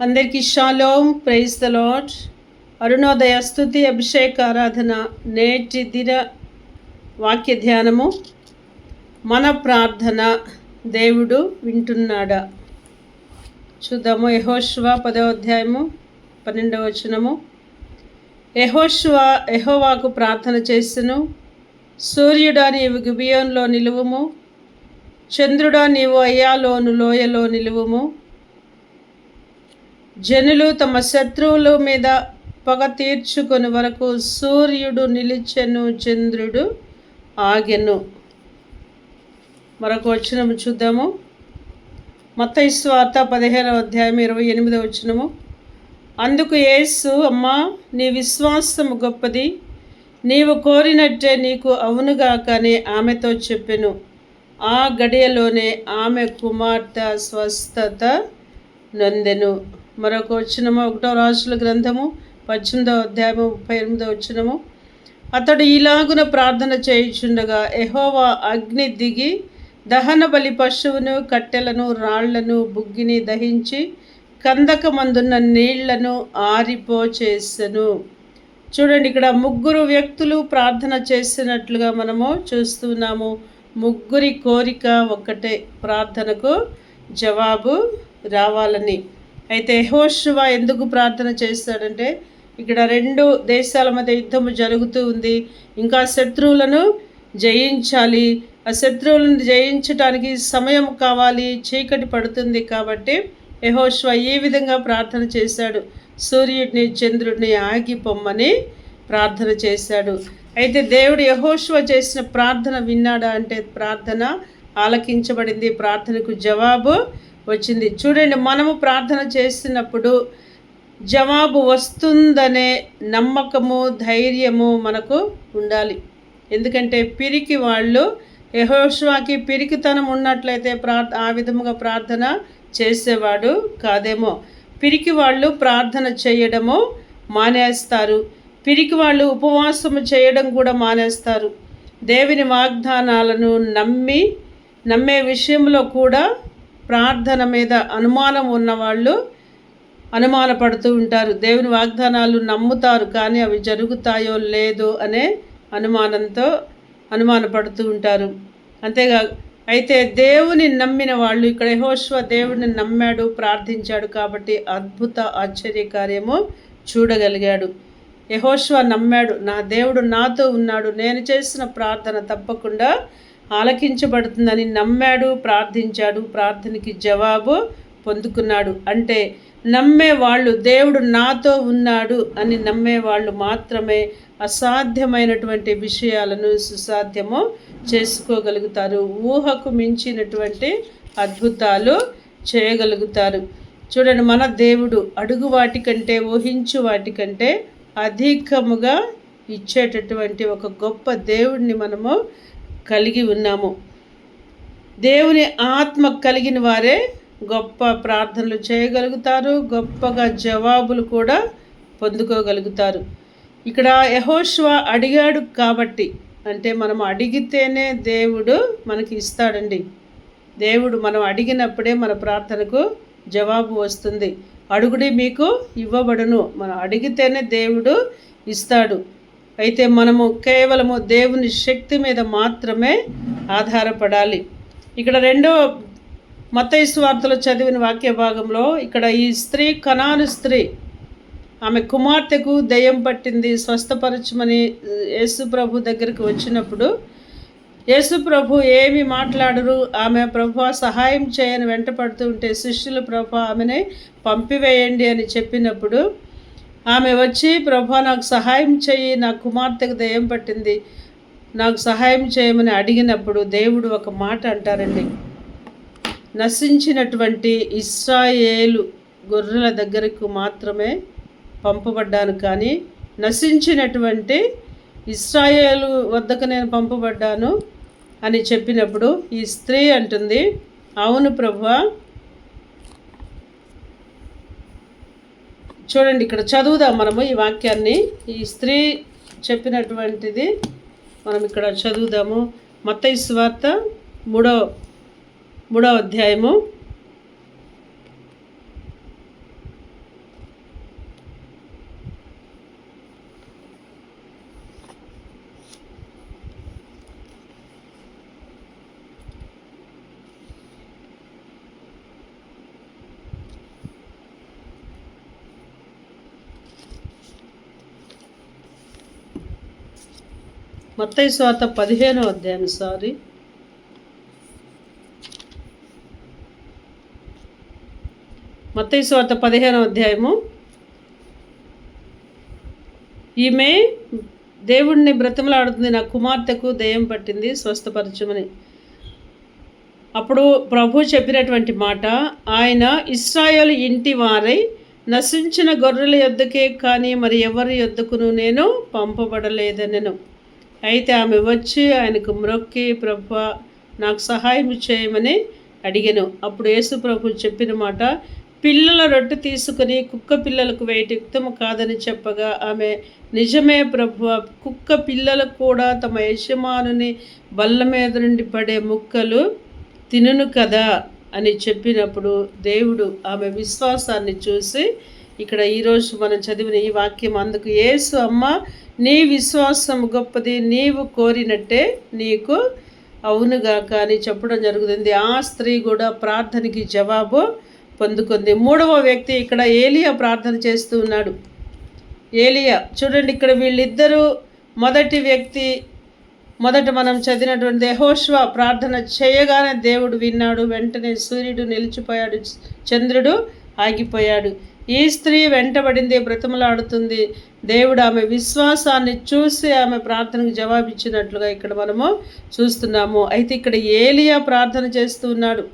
అందరికీ shalom praise the lord Arunodaya స్థుతి అభిషేక ఆరాధన నేటి దిన వాక్య ధ్యానము. మన ప్రార్థన దేవుడు వింటున్నాడా? చూద్దాము. యహోష్వ పదో అధ్యాయము పన్నెండవ వచనము. యహోష్వ యహోవాకు ప్రార్థన చేస్తును సూర్యుడా నీవు గిబియోన్లో నిలువుము. చంద్రుడా నీవు అయ్యాలోను లోయలో నిలువుము. జనులు తమ శత్రువుల మీద పగ తీర్చుకొని వరకు సూర్యుడు నిలిచెను చంద్రుడు ఆగెను. మరొక వచనము చూద్దాము. మత స్వార్థ పదిహేనవ అధ్యాయం ఇరవై ఎనిమిదవ వచనము. అందుకు యేసు అమ్మా నీ విశ్వాసము గొప్పది. నీవు కోరినట్టే నీకు అవునుగాక అని ఆమెతో చెప్పెను. ఆ గడియలోనే ఆమె కుమార్తె స్వస్థత నొందెను. మరొక వచ్చినము ఒకటో రాజుల గ్రంథము పద్దెనిమిదవ అధ్యాయము ముప్పై ఎనిమిదో వచ్చినము అతడు ఇలాగున ప్రార్థన చేయుచుండగా ఎహోవా అగ్ని దిగి దహన బలి పశువును కట్టెలను రాళ్ళను బుగ్గిని దహించి కందకమందున్న నీళ్ళను ఆరిపో చేసెను చూడండి ఇక్కడ ముగ్గురు వ్యక్తులు ప్రార్థన చేసినట్లుగా మనము చూస్తున్నాము ముగ్గురి కోరిక ఒక్కటే ప్రార్థనకు జవాబు రావాలని. అయితే హోషువ ఎందుకు ప్రార్థన చేస్తాడంటే ఇక్కడ రెండు దేశాల మధ్య యుద్ధము జరుగుతూ ఉంది. ఇంకా శత్రువులను జయించాలి. ఆ శత్రువులను జయించడానికి సమయం కావాలి చీకటి పడుతుంది కాబట్టి యహోష్వ ఈ విధంగా ప్రార్థన చేశాడు? సూర్యుడిని చంద్రుడిని ఆగిపోమ్మని ప్రార్థన చేశాడు. అయితే దేవుడు యహోష్వ చేసిన ప్రార్థన విన్నాడా అంటే ప్రార్థన ఆలకించబడింది. ప్రార్థనకు జవాబు వచ్చింది. చూడండి మనము ప్రార్థన చేసినప్పుడు జవాబు వస్తుందనే నమ్మకము ధైర్యము మనకు ఉండాలి. ఎందుకంటే పిరికి వాళ్ళు యహోష్వాకి పిరికితనం ఉన్నట్లయితే ప్రార్ ఆ విధముగా ప్రార్థన చేసేవాడు కాదేమో. పిరికి వాళ్ళు ప్రార్థన చేయడము మానేస్తారు. పిరికి వాళ్ళు ఉపవాసము చేయడం కూడా మానేస్తారు. దేవుని వాగ్దానాలను నమ్మి నమ్మే విషయంలో కూడా ప్రార్థన మీద అనుమానం ఉన్నవాళ్ళు అనుమానపడుతూ ఉంటారు. దేవుని వాగ్దానాలు నమ్ముతారు కానీ అవి జరుగుతాయో లేదో అనే అనుమానంతో అనుమానపడుతూ ఉంటారు. అంతేగా అయితే దేవుని నమ్మిన వాళ్ళు ఇక్కడ యహోశ్వ దేవుడిని నమ్మాడు ప్రార్థించాడు కాబట్టి అద్భుత ఆశ్చర్యకార్యము చూడగలిగాడు. యహోశ్వ నమ్మాడు నా దేవుడు నాతో ఉన్నాడు నేను చేసిన ప్రార్థన తప్పకుండా ఆలకించబడుతుందని నమ్మాడు ప్రార్థించాడు ప్రార్థనకి జవాబు పొందుకున్నాడు. అంటే నమ్మేవాళ్ళు దేవుడు నాతో ఉన్నాడు అని నమ్మేవాళ్ళు మాత్రమే అసాధ్యమైనటువంటి విషయాలను సుసాధ్యము చేసుకోగలుగుతారు. ఊహకు మించినటువంటి అద్భుతాలు చేయగలుగుతారు. చూడండి మన దేవుడు అడుగు వాటికంటే ఊహించు వాటికంటే అధికముగా ఇచ్చేటటువంటి ఒక గొప్ప దేవుడిని మనము కలిగి ఉన్నాము. దేవుని ఆత్మ కలిగిన వారే గొప్ప ప్రార్థనలు చేయగలుగుతారు గొప్పగా జవాబులు కూడా పొందుకోగలుగుతారు. ఇక్కడ యహోష్వ అడిగాడు కాబట్టి అంటే మనం అడిగితేనే దేవుడు మనకి ఇస్తాడండి. దేవుడు మనం అడిగినప్పుడే మన ప్రార్థనకు జవాబు వస్తుంది. అడుగుడి మీకు ఇవ్వబడును. మనం అడిగితేనే దేవుడు ఇస్తాడు. అయితే మనము కేవలము దేవుని శక్తి మీద మాత్రమే ఆధారపడాలి. ఇక్కడ రెండో మతైసు వార్తలో చదివిన వాక్య భాగంలో ఇక్కడ ఈ స్త్రీ కణాను స్త్రీ ఆమె కుమార్తెకు దయ్యం పట్టింది స్వస్థపరచమని యేసుప్రభు దగ్గరికి వచ్చినప్పుడు యేసుప్రభు ఏమి మాట్లాడరు? ఆమె ప్రభు సహాయం చేయని వెంటపడుతూ ఉంటే శిష్యులు ప్రభు ఆమెని పంపివేయండి అని చెప్పినప్పుడు ఆమె వచ్చి ప్రభా నాకు సహాయం చేయి నా కుమార్తెకు దయ్యం పట్టింది. నాకు సహాయం చేయమని అడిగినప్పుడు దేవుడు ఒక మాట అంటారండి. నశించినటువంటి ఇస్రాయేలు గొర్రెల దగ్గరకు మాత్రమే పంపబడ్డాను. కానీ నశించినటువంటి ఇస్రాయేలు వద్దకు నేను పంపబడ్డాను అని చెప్పినప్పుడు ఈ స్త్రీ అంటుంది అవును ప్రభా చూడండి ఇక్కడ చదువుదాం మనము ఈ వాక్యాన్ని. ఈ స్త్రీ చెప్పినటువంటిది మనం ఇక్కడ చదువుదాము. మత్తయి స్వార్త మూడో మూడో అధ్యాయము. మత్తయి స్వాత పదిహేనో అధ్యాయం సారీ. మత్తయి స్వాత పదిహేనో అధ్యాయము. ఈమె దేవుణ్ణి బ్రతిమలాడుతుంది నా కుమార్తెకు దయ్యం పట్టింది స్వస్థపరచమని. అప్పుడు ప్రభు చెప్పినటువంటి మాట ఆయన ఇస్రాయల్ ఇంటి వారై నశించిన గొర్రెల యొద్దకే కానీ మరి ఎవరి యొద్దకును నేను పంపబడలేదనెను. అయితే ఆమె వచ్చి ఆయనకు మ్రొక్కి ప్రభు నాకు సహాయం చేయమని అడిగాను. అప్పుడు యేసు ప్రభు చెప్పిన మాట పిల్లల రొట్టె తీసుకుని కుక్క పిల్లలకు వేయటం యుక్తము కాదని చెప్పగా ఆమె నిజమే ప్రభు కుక్క పిల్లలు కూడా తమ యజమానుని బల్ల మీద నుండి పడే ముక్కలు తినును కదా అని చెప్పినప్పుడు దేవుడు ఆమె విశ్వాసాన్ని చూసి ఇక్కడ ఈరోజు మనం చదివిన ఈ వాక్యం అందుకు ఏసు అమ్మ నీ విశ్వాసం గొప్పది నీవు కోరినట్టే నీకు అవునుగా కానీ చెప్పడం జరుగుతుంది. ఆ స్త్రీ కూడా ప్రార్థనకి జవాబు పొందుకుంది. మూడవ వ్యక్తి ఇక్కడ ఏలియా ప్రార్థన చేస్తూ ఉన్నాడు. ఏలియా చూడండి ఇక్కడ వీళ్ళిద్దరూ మొదటి వ్యక్తి మొదట మనం చదివినటువంటి యహోష్వ ప్రార్థన చేయగానే దేవుడు విన్నాడు వెంటనే సూర్యుడు నిలిచిపోయాడు చంద్రుడు ఆగిపోయాడు. ఈ స్త్రీ వెంటబడింది బ్రతిమలాడుతుంది. దేవుడు ఆమె విశ్వాసాన్ని చూసి ఆమె ప్రార్థనకు జవాబిచ్చినట్లుగా ఇక్కడ మనము చూస్తున్నాము. అయితే ఇక్కడ ఏలియా ప్రార్థన చేస్తూ ఉన్నాడు.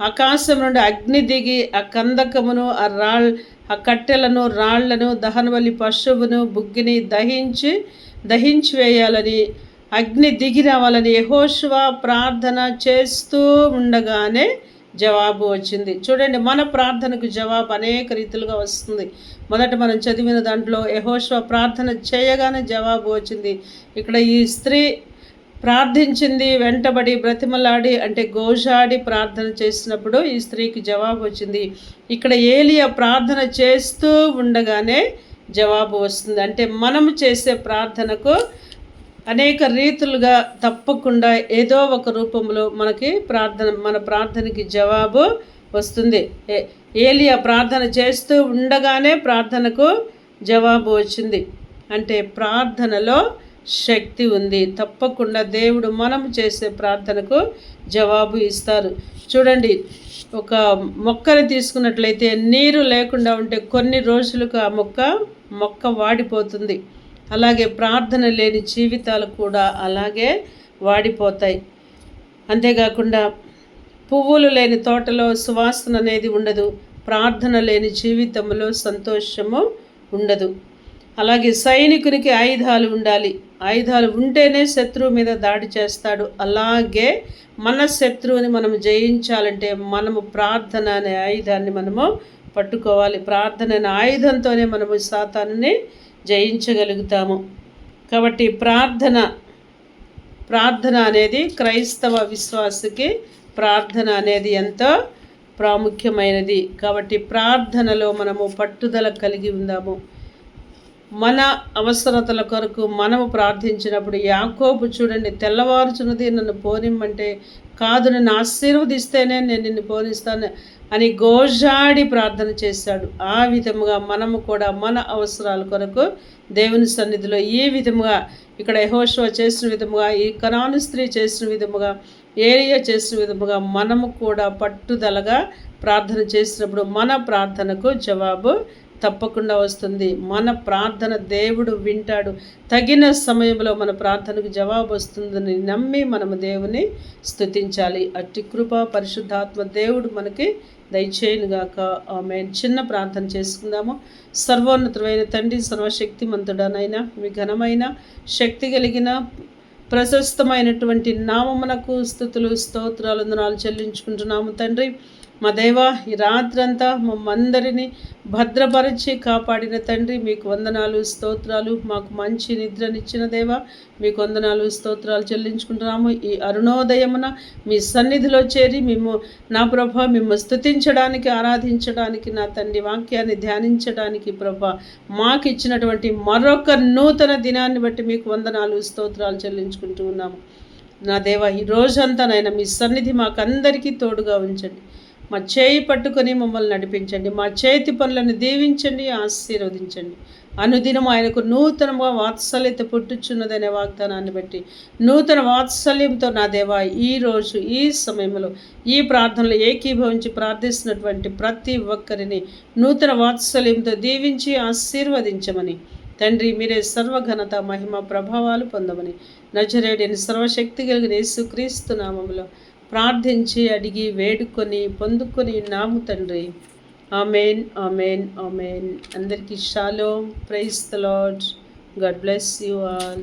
ఆకాశం నుండి అగ్ని దిగి ఆ కందకమును ఆ రాళ్ ఆ కట్టెలను రాళ్ళను దహనవల్లి పశువును బుగ్గిని దహించి దహించి వేయాలని అగ్ని దిగి రావాలని యహోశివ ప్రార్థన చేస్తూ ఉండగానే జవాబు వచ్చింది. చూడండి మన ప్రార్థనకు జవాబు అనేక రీతిలుగా వస్తుంది. మొదట మనం చదివిన దాంట్లో యహోశ్వ ప్రార్థన చేయగానే జవాబు వచ్చింది. ఇక్కడ ఈ స్త్రీ ప్రార్థించింది వెంటబడి బ్రతిమలాడి అంటే గోషాడి ప్రార్థన చేసినప్పుడు ఈ స్త్రీకి జవాబు వచ్చింది. ఇక్కడ ఏలియా ప్రార్థన చేస్తూ ఉండగానే జవాబు వస్తుంది. అంటే మనము చేసే ప్రార్థనకు అనేక రీతులుగా తప్పకుండా ఏదో ఒక రూపంలో మనకి ప్రార్థన మన ప్రార్థనకి జవాబు వస్తుంది. ఏలియా ప్రార్థన చేస్తూ ఉండగానే ప్రార్థనకు జవాబు వచ్చింది. అంటే ప్రార్థనలో శక్తి ఉంది. తప్పకుండా దేవుడు మనం చేసే ప్రార్థనకు జవాబు ఇస్తారు. చూడండి ఒక మొక్కని తీసుకున్నట్లయితే నీరు లేకుండా ఉంటే కొన్ని రోజులకు ఆ మొక్క మొక్క వాడిపోతుంది. అలాగే ప్రార్థన లేని జీవితాలు కూడా అలాగే వాడిపోతాయి. అంతేకాకుండా పువ్వులు లేని తోటలో సువాసన అనేది ఉండదు. ప్రార్థన లేని జీవితంలో సంతోషము ఉండదు. అలాగే సైనికునికి ఆయుధాలు ఉండాలి. ఆయుధాలు ఉంటేనే శత్రువు మీద దాడి చేస్తాడు. అలాగే మన శత్రువుని మనం జయించాలంటే మనము ప్రార్థన అనే ఆయుధాన్ని మనము పట్టుకోవాలి. ప్రార్థన అనే ఆయుధంతోనే మనము సాతాన్ని జయించగలుగుతాము. కాబట్టి ప్రార్థన ప్రార్థన అనేది క్రైస్తవ విశ్వాసకి ప్రార్థన అనేది ఎంతో ప్రాముఖ్యమైనది. కాబట్టి ప్రార్థనలో మనము పట్టుదల కలిగి ఉందాము. మన అవసరతల కొరకు మనము ప్రార్థించినప్పుడు యాకోబు చూడండి తెల్లవారుచున్నది నన్ను పోనిమ్మంటే కాదు నన్ను ఆశీర్వదిస్తేనే నేను నిన్ను పోనిస్తాను. అని గోజాడి ప్రార్థన చేశాడు ఆ విధముగా మనము కూడా మన అవసరాల కొరకు దేవుని సన్నిధిలో ఈ విధముగా ఇక్కడ యహోశివ చేసిన విధముగా ఈ కణాను స్త్రీ చేసిన విధముగా ఏరియా చేసిన విధముగా మనము కూడా పట్టుదలగా ప్రార్థన చేసినప్పుడు మన ప్రార్థనకు జవాబు తప్పకుండా వస్తుంది. మన ప్రార్థన దేవుడు వింటాడు. తగిన సమయంలో మన ప్రార్థనకు జవాబు వస్తుందని నమ్మి మనము దేవుని స్తుతించాలి. అట్టి కృప పరిశుద్ధాత్మ దేవుడు మనకి దయచేయనుగాక. ఆమె చిన్న ప్రార్థన చేసుకుందాము. సర్వోన్నతమైన తండ్రి సర్వశక్తిమంతుడనైనా మీ ఘనమైన శక్తి కలిగిన ప్రశస్తమైనటువంటి నామమునకు స్థుతులు స్తోత్రాలు చెల్లించుకుంటున్నాము తండ్రి. మా దేవ ఈ రాత్రంతా మమ్మందరినీ భద్రపరిచి కాపాడిన తండ్రి మీకు వందనాలు స్తోత్రాలు మాకు మంచి నిద్రనిచ్చిన దేవ మీకు వందనాలు స్తోత్రాలు చెల్లించుకుంటున్నాము. ఈ అరుణోదయమున మీ సన్నిధిలో చేరి మేము నా ప్రభ మేము స్థుతించడానికి ఆరాధించడానికి నా తండ్రి వాక్యాన్ని ధ్యానించడానికి ప్రభ మాకు ఇచ్చినటువంటి మరొక నూతన దినాన్ని బట్టి మీకు వందనాలు స్తోత్రాలు చెల్లించుకుంటూ ఉన్నాము. నా దేవ ఈ రోజంతా నాయన మీ సన్నిధి మాకందరికీ తోడుగా ఉంచండి. మా చేయి పట్టుకొని మమ్మల్ని నడిపించండి. మా చేతి పనులను దీవించండి ఆశీర్వదించండి. అనుదినం ఆయనకు నూతనంగా వాత్సల్యత పుట్టుచున్నదనే వాగ్దానాన్ని బట్టి నూతన వాత్సల్యంతో నా దేవా ఈ రోజు ఈ సమయంలో ఈ ప్రార్థనలో ఏకీభవించి ప్రార్థిస్తున్నటువంటి ప్రతి ఒక్కరిని నూతన వాత్సల్యంతో దీవించి ఆశీర్వదించమని. తండ్రి మీరే సర్వఘనత మహిమ ప్రభావాలు పొందమని. నజరేడిని సర్వశక్తి కలిగిన యేసుక్రీస్తు నామములో ప్రార్థించి అడిగి వేడుకొని పొందుకొని నాము తండ్రి. Amen amen amen. అందరికీ shallow. Praise the Lord God bless you all.